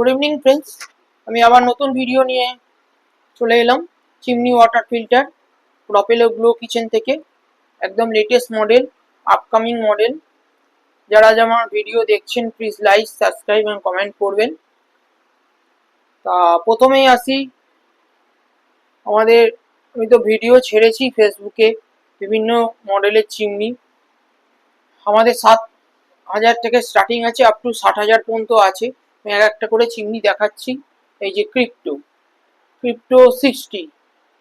Good evening friends আমি আবার নতুন ভিডিও নিয়ে চলে এলাম। চিমনি ওয়াটার ফিল্টার প্রপেলো গ্লো কিচেন থেকে। একদম লেটেস্ট মডেল আপকামিং মডেল যারা যেমন ভিডিও দেখছেন প্লিজ লাইক সাবস্ক্রাইব এবং কমেন্ট করবেন। তা প্রথমেই আসি। আমাদের, আমি তো ভিডিও ছেড়েছি ফেসবুকে বিভিন্ন মডেলের চিমনি আমাদের সাত হাজার থেকে স্টার্টিং আছে আপ টু ষাট হাজার পর্যন্ত আছে। আমি এক একটা করে চিমনি দেখাচ্ছি। এই যে crypto. Crypto sixty.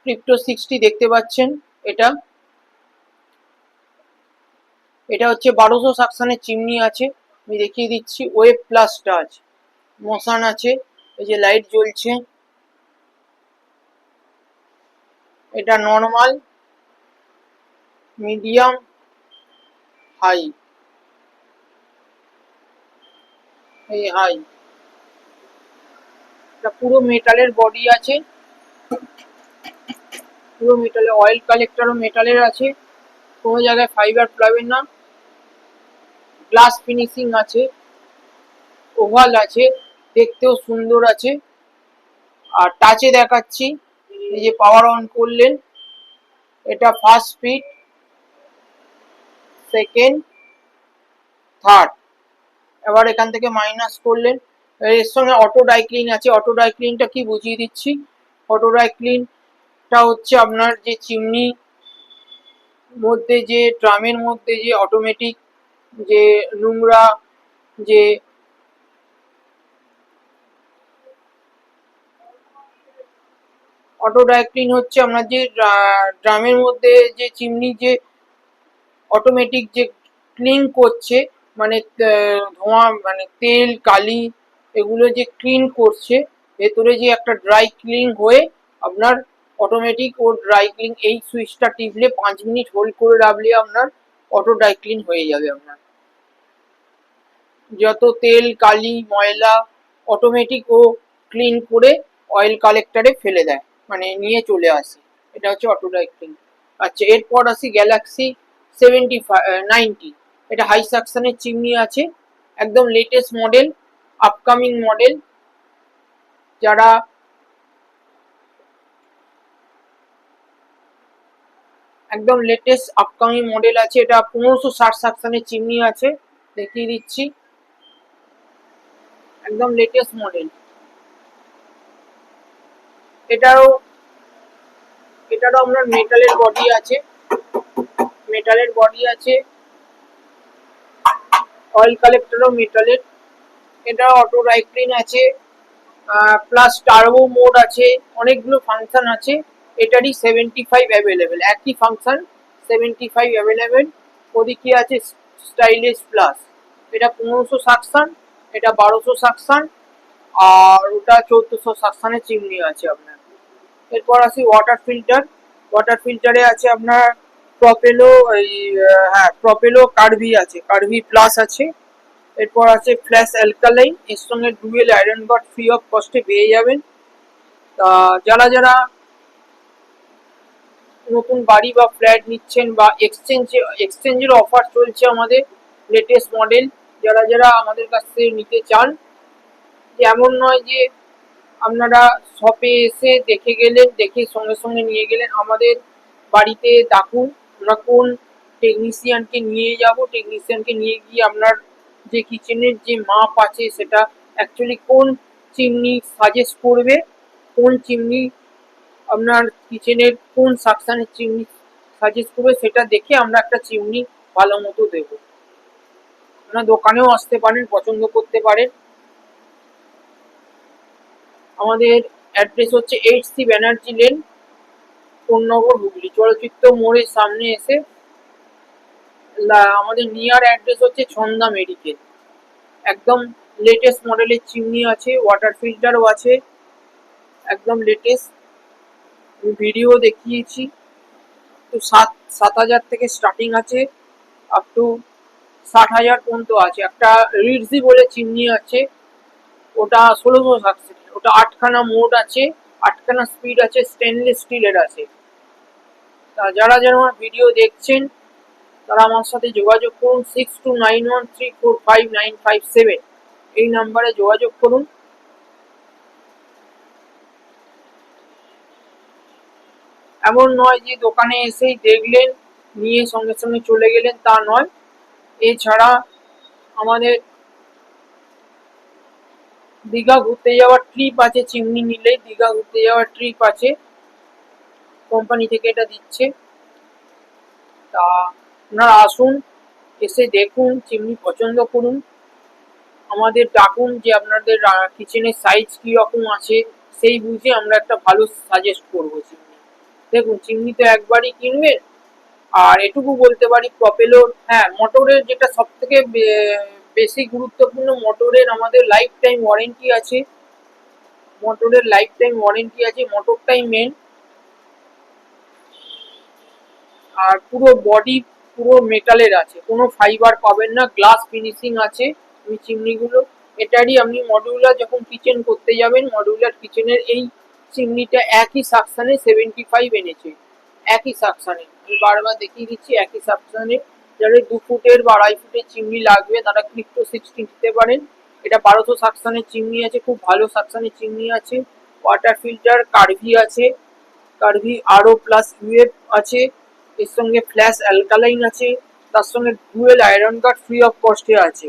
Crypto sixty দেখতে পাচ্ছেন এটা। এটা হচ্ছে বারোশো সাকশনের চিমনি আছে। আমি দেখিয়ে দিচ্ছি, ওয়েব প্লাস টাচ। মশান আছে, এই যে লাইট জ্বলছে। এটা নর্মাল, মিডিয়াম, হাই। এই হাই। এটা পুরো মেটালের বডি আছে। পুরো মেটালের অয়েল কালেক্টরও মেটালের আছে। কোনো জায়গায় ফাইবার পাবেন না। গ্লাস ফিনিশিং আছে। ওভাল আছে। দেখতেও সুন্দর আছে। আর টাচে দেখাচ্ছি। এই যে পাওয়ার অন করলেন। এটা ফার্স্ট স্পিড সেকেন্ড থার্ড এবার এখান থেকে মাইনাস করলেন। এর সঙ্গে অটো ডাইক্লিন আছে। অটো ডাইক্লিনটা কি বুঝিয়ে দিচ্ছি? অটো ডাইক্লিনটা হচ্ছে আপনার যে চিমনি মধ্যে যে, ড্রামের মধ্যে যে অটোমেটিক যে নোংরা যে অটো ডাইক্লিন হচ্ছে আপনার যে ড্রামের মধ্যে যে চিমনি যে অটোমেটিক যে ক্লিন করছে মানে ধোঁয়া মানে তেল, কালি এগুলো যে ক্লিন করছে, ভেতরে যে একটা ড্রাই ক্লিন হয়ে আপনার অটোমেটিক ও ড্রাই ক্লিন এই সুইচটা টিপলে পাঁচ মিনিট হোল্ড করে রাখলে আপনার অটো ড্রাই ক্লিন হয়ে যাবে আপনার। যত তেল, কালি, ময়লা অটোমেটিক ও ক্লিন করে অয়েল কালেক্টরে ফেলে দেয় মানে নিয়ে চলে আসে। এটা হচ্ছে অটো ড্রাই ক্লিন আচ্ছা এরপর আসি গ্যালাক্সি সেভেন্টি নাইনটি এটা হাই সাকশনের চিমনি আছে, একদম লেটেস্ট মডেল আপকামিং মডেল যারা একদম লেটেস্ট আপকামিং মডেল আছে, এটা পনেরোশো ষাট সাকশনের চিমনি আছে, দেখিয়ে দিচ্ছি। একদম লেটেস্ট মডেল এটারও এটারও আপনার মেটালের বডি আছে। মেটালের বডি আছে। অয়েল কালেক্টরও মেটালের এটা অটো রাইক্লিন আছে প্লাস টার্বো মোড আছে, অনেকগুলো ফাংশন আছে, এটারই সেভেন্টি ফাইভ অ্যাভেলেবেল একই ফাংশন সেভেন্টি ফাইভ অ্যাভেলেবেল ওদিকে আছে স্টাইলিশ প্লাস এটা পনেরোশো সাকশন এটা বারোশো সাকশন আর ওটা চোদ্দোশো সাকশনের চিমনি আছে আপনার। এরপর আসি ওয়াটার ফিল্টার ওয়াটার ফিল্টারে আছে আপনার প্রপেলো এই হ্যাঁ প্রপেলো কার্ভি আছে কার্ভি প্লাস আছে। এরপর আছে ফ্ল্যাশ অ্যালকালাইন এর সঙ্গে dual iron but free of কস্টে পেয়ে যাবেন। তা, যারা যারা নতুন বাড়ি বা ফ্ল্যাট নিচ্ছেন বা এক্সচেঞ্জ, এক্সচেঞ্জের অফার চলছে আমাদের লেটেস্ট মডেল যারা যারা আমাদের কাছ থেকে নিতে চান এমন নয় যে আপনারা শপে এসে দেখে গেলেন, দেখে সঙ্গে সঙ্গে নিয়ে গেলেন, আমাদের বাড়িতে ডাকুন আমরা কোন টেকনিশিয়ানকে নিয়ে যাব টেকনিশিয়ানকে নিয়ে গিয়ে আপনার যে কিচেনের যে মাপ আছে সেটা অ্যাকচুয়ালি কোন চিমনি সাজেস্ট করবে, কোন চিমনি আপনার কিচেনের কোন সাকশানের চিমনি সাজেস্ট করবে সেটা দেখে আমরা একটা চিমনি ভালো মতো দেবো। আপনার দোকানেও আসতে পারেন, পছন্দ করতে পারেন। আমাদের অ্যাড্রেস হচ্ছে H C Banerjee lane Konnagar Hooghly. চলচ্চিত্র মোড়ের সামনে এসে আমাদের নিয়ার অ্যাড্রেস হচ্ছে ছন্দা মেডিকেল একদম লেটেস্ট মডেলের চিমনি আছে ওয়াটার ফিল্টারও আছে। একদম লেটেস্ট আমি ভিডিও দেখিয়েছি। তো সাত সাত হাজার থেকে স্টার্টিং আছে। আপ টু ষাট হাজার পর্যন্ত আছে। একটা রিডজি বলে চিমনি আছে। ওটা ষোলোশো সাকসেস ওটা আটখানা মোড আছে। আটখানা স্পিড আছে। স্টেনলেস স্টিলের আছে। তা যারা যারা আমার ভিডিও দেখছেন তারা আমার সাথে যোগাযোগ করুন six two nine one three four five nine five seven এই নাম্বারে যোগাযোগ করুন। এমন নয় যে দোকানে এসেই দেখলেন, নিয়ে সঙ্গে সঙ্গে চলে গেলেন, তা নয়। এছাড়া আমাদের দীঘা ঘুরতে যাওয়ার ট্রিপ আছে, চিমনি নিলে দীঘা ঘুরতে যাওয়ার ট্রিপ আছে। কোম্পানি থেকে এটা দিচ্ছে। তা আপনারা আসুন, এসে দেখুন, চিমনি পছন্দ করুন। আমাদের ডাকুন যে আপনাদের কিচেনের সাইজ কি রকম আছে, সেই বুঝে আমরা একটা ভালো সাজেস্ট করব চিমনি। দেখুন, চিমনি তো একবারই কিনবেন। আর এটুকু বলতে পারি প্রপেলোর হ্যাঁ মোটরের যেটা সব থেকে বেশি গুরুত্বপূর্ণ মোটরের আমাদের লাইফ টাইম ওয়ারেন্টি আছে। মোটরের লাইফ টাইম ওয়ারেন্টি আছে মোটরটাই মেন আর পুরো বডি পুরো মেটালের আছে। কোনো ফাইবার পাবেন না গ্লাস ফিনিশিং আছে, ওই চিমনিগুলো। এটারই আপনি মডিউলার যখন কিচেন করতে যাবেন মডিউলার কিচেনের এই চিমনিটা একই সাকশানে সেভেন্টি ফাইভ এনেছে। একই সাকশানে আমি বারবার দেখিয়ে দিচ্ছি, একই সাকশানে যাদের দু ফুটের বা আড়াই ফুটের চিমনি লাগবে, তারা ক্রিপ্টো সিক্সটি নিতে পারেন। এটা বারোশো সাকশানের চিমনি আছে, খুব ভালো সাকশানের চিমনি আছে। ওয়াটার ফিল্টার কার্ভি আছে। কার্ভি আরও প্লাস ইউএফ আছে। এর সঙ্গে ফ্ল্যাশ অ্যালকালাইন আছে, তার সঙ্গে dual iron card free of কস্টে আছে।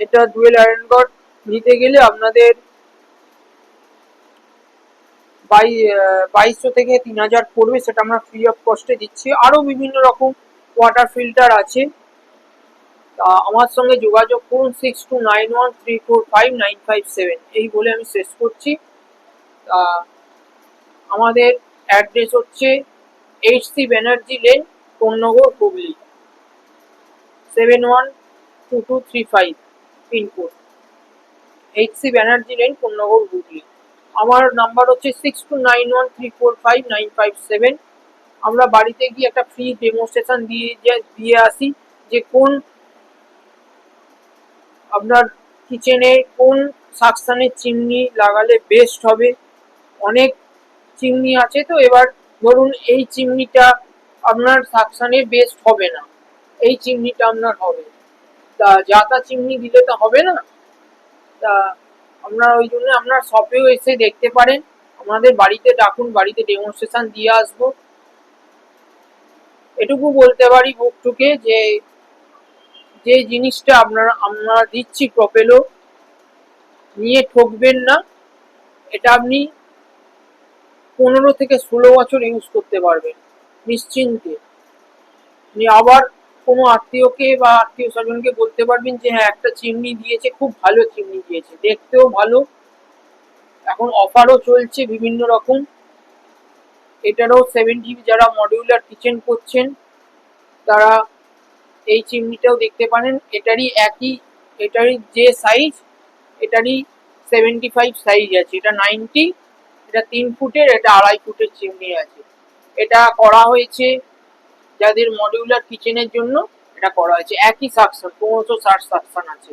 এটা ডুয়েল আয়রন কার্ড নিতে গেলে আপনাদের বাই বাইশশো থেকে তিন হাজার পড়বে, সেটা আমরা ফ্রি অফ কস্টে দিচ্ছি। আরও বিভিন্ন রকম ওয়াটার ফিল্টার আছে। তা আমার সঙ্গে যোগাযোগ করুন six two nine one three four five nine five seven এই বলে আমি শেষ করছি। তা আমাদের অ্যাড্রেস হচ্ছে H C Banerjee lane Konnagar Hooghly. Seven one two two three five pin code H C Banerjee lane Konnagar Hooghly. আমার number হচ্ছে six two nine one three four five nine five seven আমরা বাড়িতে গিয়ে একটা free demonstration দিয়ে দিয়ে আসি যে কোন আপনার কিচেনে কোন সাকশানের চিমনি লাগালে বেস্ট হবে। অনেক চিমনি আছে তো, এবার ধরুন এই চিমনিটা আপনার সাকশানে বেস্ট হবে না। এই চিমনিটা আপনার হবে। তা যা তা চিমনি দিলে তো হবে না। তা আপনার ওই জন্য আপনার শপেও এসে দেখতে পারেন। আমাদের বাড়িতে ডাকুন, বাড়িতে ডেমনস্ট্রেশন দিয়ে আসব। এটুকু বলতে পারি বুকটুকে যে যে জিনিসটা আপনারা, আমরা দিচ্ছি প্রপেলো নিয়ে ঠকবেন না। এটা আপনি পনেরো থেকে ষোলো বছর ইউজ করতে পারবেন নিশ্চিন্তে। আবার কোনো আত্মীয়কে বা আত্মীয় স্বজনকে বলতে পারবেন যে হ্যাঁ একটা চিমনি দিয়েছে, খুব ভালো চিমনি দিয়েছে, দেখতেও ভালো। এখন অফারও চলছে বিভিন্ন রকম। এটারও সেভেন্টি যারা মডিউলার কিচেন করছেন, তারা এই চিমনিটাও দেখতে পারেন। এটারই একই, এটারই যে সাইজ এটারই সেভেন্টি ফাইভ সাইজ আছে। এটা নাইনটি এটা তিন ফুটের, এটা আড়াই ফুটের চিমনি আছে। এটা করা হয়েছে যাদের মডিউলার কিচেনের জন্য এটা করা হয়েছে। একই সাকশন পনেরোশো ষাট সাকশন আছে।